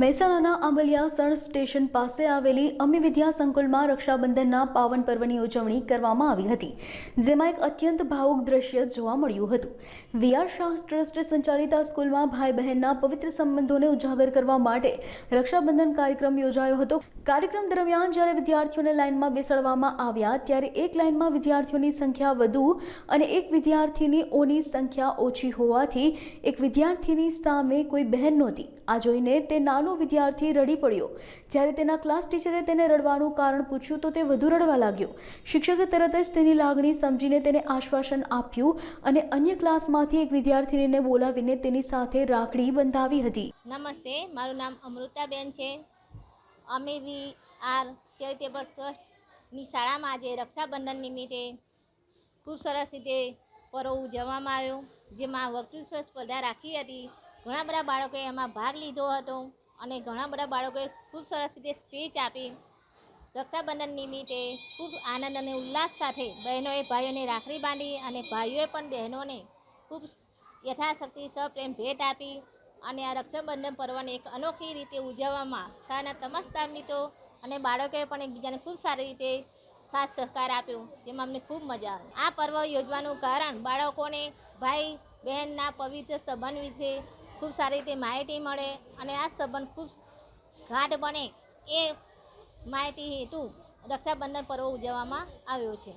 મહેસાણાના આંબલિયાસણ સ્ટેશન પાસે આવેલી અમી વિદ્યા સંકુલમાં રક્ષાબંધનના પાવન પર્વની ઉજવણી કરવામાં આવી હતી, જેમાં એક અત્યંત ભાવુક દ્રશ્ય જોવા મળ્યું હતું. વીઆર શાહ ટ્રસ્ટ સંચાલિત આ સ્કૂલમાં ભાઈ બહેનના પવિત્ર સંબંધોને ઉજાગર કરવા માટે રક્ષાબંધન કાર્યક્રમ યોજાયો હતો. કાર્યક્રમ દરમિયાન જ્યારે વિદ્યાર્થીઓને લાઇનમાં બેસાડવામાં આવ્યા ત્યારે એક લાઇનમાં વિદ્યાર્થીઓની સંખ્યા વધુ અને એક વિદ્યાર્થીની ઓની સંખ્યા ઓછી હોવાથી એક વિદ્યાર્થીની સામે કોઈ બહેન નહોતી. આ જોઈને તે નાનો વિદ્યાર્થી રડી પડ્યો. જ્યારે તેના ક્લાસ ટીચરે તેને રડવાનું કારણ પૂછ્યું તો તે વધુ રડવા લાગ્યો. શિક્ષકે તરત જ તેની લાગણી સમજીને તેને આશ્વાસન આપ્યું અને અન્ય ક્લાસમાંથી એક વિદ્યાર્થીનીને બોલાવીને તેની સાથે રાખડી બંધાવી હતી. નમસ્તે, મારું નામ અમૃતાબેન છે. અમે વી આર ચેરિટેબલ ટ્રસ્ટની શાળામાં આજે રક્ષાબંધન નિમિત્તે ખૂબ સરસ રીતે પર્વ ઉજવવામાં આવ્યો, જેમાં વક્તૃત્વ સ્પર્ધા રાખી હતી. ઘણા બધા બાળકોએ એમાં ભાગ લીધો હતો અને ઘણા બધા બાળકોએ ખૂબ સરસ રીતે સ્પીચ આપી. રક્ષાબંધન નિમિત્તે ખૂબ આનંદ અને ઉલ્લાસ સાથે બહેનોએ ભાઈઓને રાખડી બાંધી અને ભાઈઓએ પણ બહેનોને ખૂબ યથાશક્તિ સપ્રેમ ભેટ આપી. અને આ રક્ષાબંધન પર્વને એક અનોખી રીતે ઉજવવામાં શાળાના તમામ મિત્રો. અને બાળકોએ પણ એકબીજાને ખૂબ સારી રીતે સાથ સહકાર આપ્યો, જેમાં અમને ખૂબ મજા આવી. આ પર્વ યોજવાનું કારણ બાળકોને ભાઈ બહેનના પવિત્ર સંબંધ વિશે ખૂબ સારી રીતે માહિતી મળે અને આ સંબંધ ખૂબ ગાઢ બને એ માહિતી હેતુ રક્ષાબંધન પર્વ ઉજવવામાં આવ્યો છે.